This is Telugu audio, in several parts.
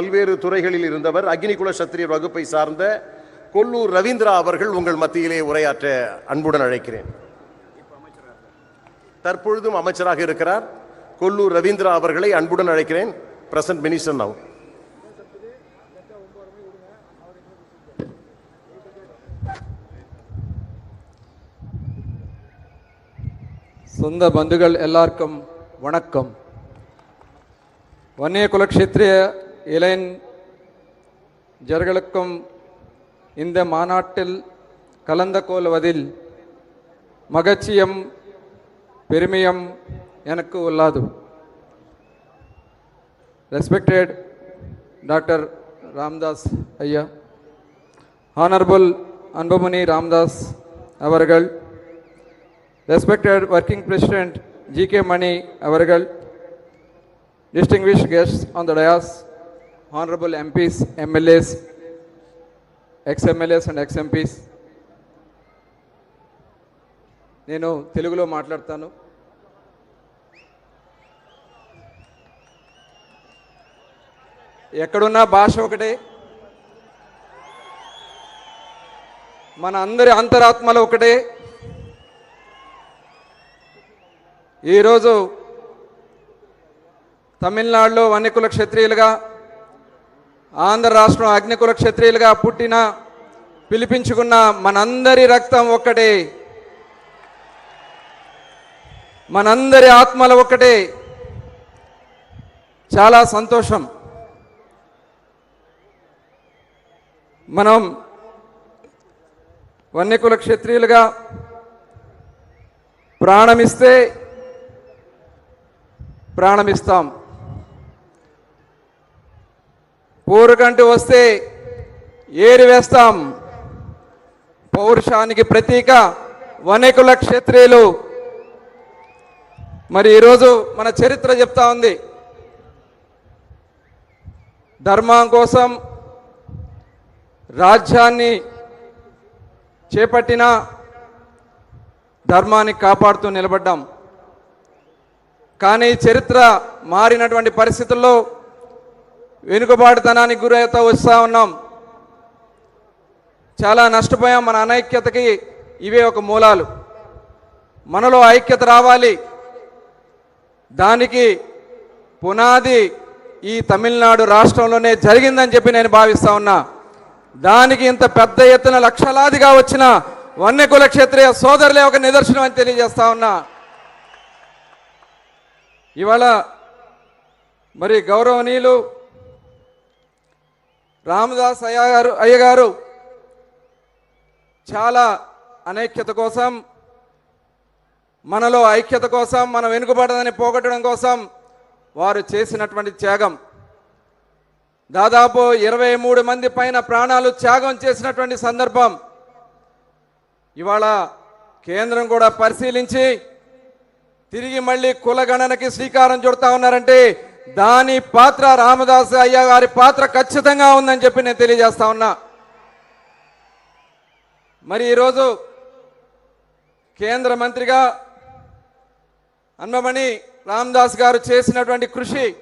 பல்வேறு துறைகளில் இருந்தவர். அக்னிகுல சத்திரிய வகுப்பை சார்ந்த கொல்லூர் ரவீந்திரா அவர்கள் உங்கள் மத்தியிலே உரையாற்ற அன்புடன் அழைக்கிறேன். தற்பொழுதும் அமைச்சராக இருக்கிறார் கொல்லூர் ரவீந்திரா அவர்களை அன்புடன் அழைக்கிறேன். பிரசன்ட் மினிஸ்டர் நவ் சொந்த பந்துகள் எல்லாருக்கும் வணக்கம். வன்னிய குலக்ஷேத்திரிய இளைஞர்களுக்கும் இந்த மாநாட்டில் கலந்து கொள்வதில் மகிழ்ச்சியும் பெருமையும் எனக்கு உள்ளது. ரெஸ்பெக்டட் டாக்டர் ராம்தாஸ் ஐயா ஹானர்புல் அன்புமணி ராம்தாஸ் அவர்கள் respected working president G K Mani அவர்கள் distinguished guests on the dais, honorable MPs, MLAs, ex MLAs and ex MPs నేను తెలుగులో మాట్లాడతాను. ఎక్కడున్నా భాష ఒకటే. మన అందరి అంతరాత్మలు ఒకటే. ఈరోజు తమిళనాడులో వన్యకుల క్షత్రియులుగా ఆంధ్ర రాష్ట్రం అగ్నికుల క్షత్రియులుగా పుట్టిన పిలిపించుకున్న మనందరి రక్తం ఒక్కటే. మనందరి ఆత్మలు ఒక్కటే. చాలా సంతోషం. మనం వన్యకుల క్షత్రియులుగా ప్రాణమిస్తే ప్రాణమిస్తాం. పూరకంటూ వస్తే ఏరి వేస్తాం. పౌరుషానికి ప్రతీక వనేకుల క్షత్రియులు. మరి ఈరోజు మన చరిత్ర చెప్తా ఉంది. ధర్మం కోసం రాజ్యాన్ని చేపట్టిన ధర్మాన్ని కాపాడుతూ నిలబడ్డాం. కానీ చరిత్ర మారినటువంటి పరిస్థితుల్లో వెనుకబాటుతనానికి గురవుతూ వస్తూ ఉన్నాం. చాలా నష్టపోయాం మన అనైక్యతకి ఇవే ఒక మూలాలు. మనలో ఐక్యత రావాలి. దానికి పునాది ఈ తమిళనాడు రాష్ట్రంలోనే జరిగిందని చెప్పి నేను భావిస్తా ఉన్నా. దానికి ఇంత పెద్ద ఎత్తున లక్షలాదిగా వచ్చిన వన్యకుల క్షత్రియ సోదరులే ఒక నిదర్శనం అని తెలియజేస్తా ఉన్నా. ఇవాళ మరి గౌరవనీయులు రామదాస్ అయ్య గారు అయ్య గారు చాలా అనైక్యత కోసం మనలో ఐక్యత కోసం మనం వెనుకబడదని పోగొట్టడం కోసం వారు చేసినటువంటి త్యాగం. దాదాపు ఇరవై మూడు మంది పైన ప్రాణాలు త్యాగం చేసినటువంటి సందర్భం. ఇవాళ కేంద్రం కూడా పరిశీలించి తిరిగి మళ్ళీ కులగణనకి శ్రీకారం చుడతా ఉన్నారంటే దాని పాత్ర రామదాస్ అయ్య గారి పాత్ర ఖచ్చితంగా ఉందని చెప్పి నేను తెలియజేస్తా ఉన్నా. మరి ఈరోజు కేంద్ర మంత్రిగా అన్నమణి రామదాస్ గారు చేసినటువంటి కృషి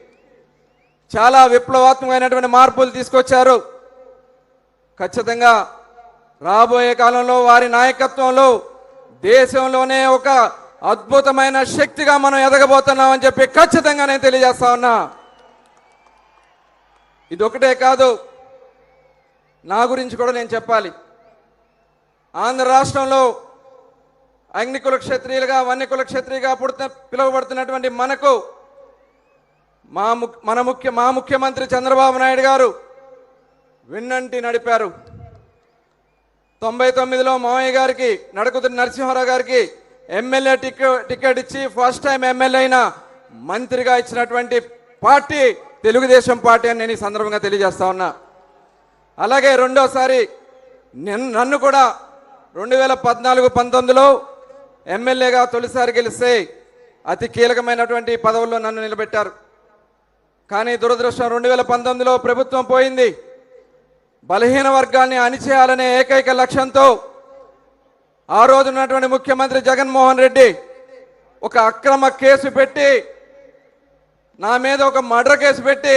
చాలా విప్లవాత్మకమైనటువంటి మార్పులు తీసుకొచ్చారు. ఖచ్చితంగా రాబోయే కాలంలో వారి నాయకత్వంలో దేశంలోనే ఒక అద్భుతమైన శక్తిగా మనం ఎదగబోతున్నామని చెప్పి ఖచ్చితంగా నేను తెలియజేస్తా ఉన్నా. ఇది ఒకటే కాదు నా గురించి కూడా నేను చెప్పాలి. ఆంధ్ర రాష్ట్రంలో అగ్నికుల క్షత్రియులుగా వన్యకుల క్షత్రియుగా పుడుత పిలువబడుతున్నటువంటి మనకు మా మన ముఖ్య మా ముఖ్యమంత్రి చంద్రబాబు నాయుడు గారు విన్నంటి నడిపారు. తొంభై తొమ్మిదిలో మామయ్య గారికి నడుకుతున్న నరసింహారావు గారికి ఎమ్మెల్యే టికెట్ ఇచ్చి ఫస్ట్ టైం ఎమ్మెల్యే అయిన మంత్రిగా ఇచ్చినటువంటి పార్టీ తెలుగుదేశం పార్టీ అని నేను ఈ సందర్భంగా తెలియజేస్తా ఉన్నా. అలాగే రెండోసారి నిన్- నన్ను కూడా రెండు వేల పద్నాలుగు పంతొమ్మిదిలో ఎమ్మెల్యేగా తొలిసారి గెలిస్తే అతి కీలకమైనటువంటి పదవుల్లో నన్ను నిలబెట్టారు. కానీ దురదృష్టం రెండు వేల పంతొమ్మిదిలో ప్రభుత్వం పోయింది. బలహీన వర్గాన్ని అణిచేయాలనే ఏకైక లక్ష్యంతో ఆ రోజు ఉన్నటువంటి ముఖ్యమంత్రి జగన్మోహన్ రెడ్డి ఒక అక్రమ కేసు పెట్టి నా మీద ఒక మర్డర్ కేసు పెట్టి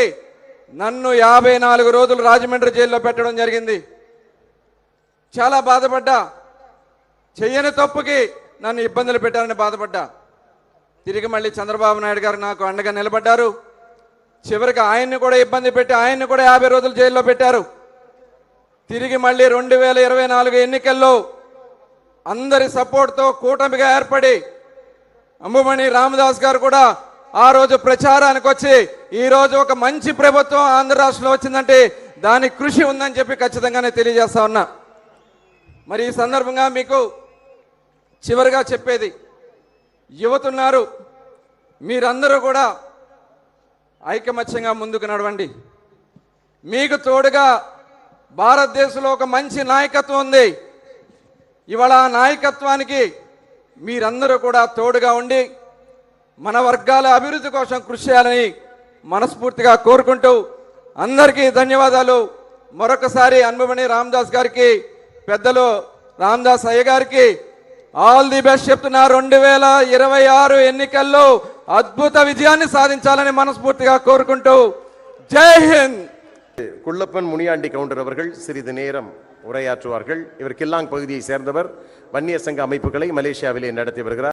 నన్ను యాభై నాలుగు రోజులు రాజమండ్రి జైల్లో పెట్టడం జరిగింది. చాలా బాధపడ్డా. చెయ్యని తప్పుకి నన్ను ఇబ్బందులు పెట్టారని బాధపడ్డా. తిరిగి మళ్ళీ చంద్రబాబు నాయుడు గారు నాకు అండగా నిలబడ్డారు. చివరికి ఆయన్ని కూడా ఇబ్బంది పెట్టి ఆయన్ని కూడా యాభై రోజులు జైల్లో పెట్టారు. తిరిగి మళ్ళీ రెండు వేల ఇరవై నాలుగు ఎన్నికల్లో అందరి సపోర్ట్తో కూటమిగా ఏర్పడి అంబుమణి రామదాస్ గారు కూడా ఆ రోజు ప్రచారానికి వచ్చి ఈ రోజు ఒక మంచి ప్రభుత్వం ఆంధ్ర రాష్ట్రంలో వచ్చిందంటే దానికి కృషి ఉందని చెప్పి ఖచ్చితంగానే తెలియజేస్తా ఉన్నా. మరి ఈ సందర్భంగా మీకు చివరిగా చెప్పేది యువతున్నారు మీరందరూ కూడా ఐకమత్యంగా ముందుకు నడవండి. మీకు తోడుగా భారతదేశంలో ఒక మంచి నాయకత్వం ఉంది. ఇవాళ ఆ నాయకత్వానికి మీరందరూ కూడా తోడుగా ఉండి మన వర్గాల అభివృద్ధి కోసం కృషి చేయాలని మనస్ఫూర్తిగా కోరుకుంటూ అందరికీ ధన్యవాదాలు మరొకసారి అన్బమణి రామదాస్ గారికి పెద్దలు రామదాస్ అయ్య గారికి ఆల్ ది బెస్ట్ చెప్తున్నా రెండు వేల ఇరవై ఆరు ఎన్నికల్లో అద్భుత విజయాన్ని సాధించాలని మనస్ఫూర్తిగా కోరుకుంటూ జై హింద్ குள்ளப்பன் முனியாண்டி கவுண்டர் அவர்கள் சிறிது நேரம் உரையாற்றுவார்கள். இவர் கில்லாங் பகுதியை சேர்ந்தவர் வன்னியர் சங்க அமைப்புகளை மலேசியாவிலே நடத்தி வருகிறார்.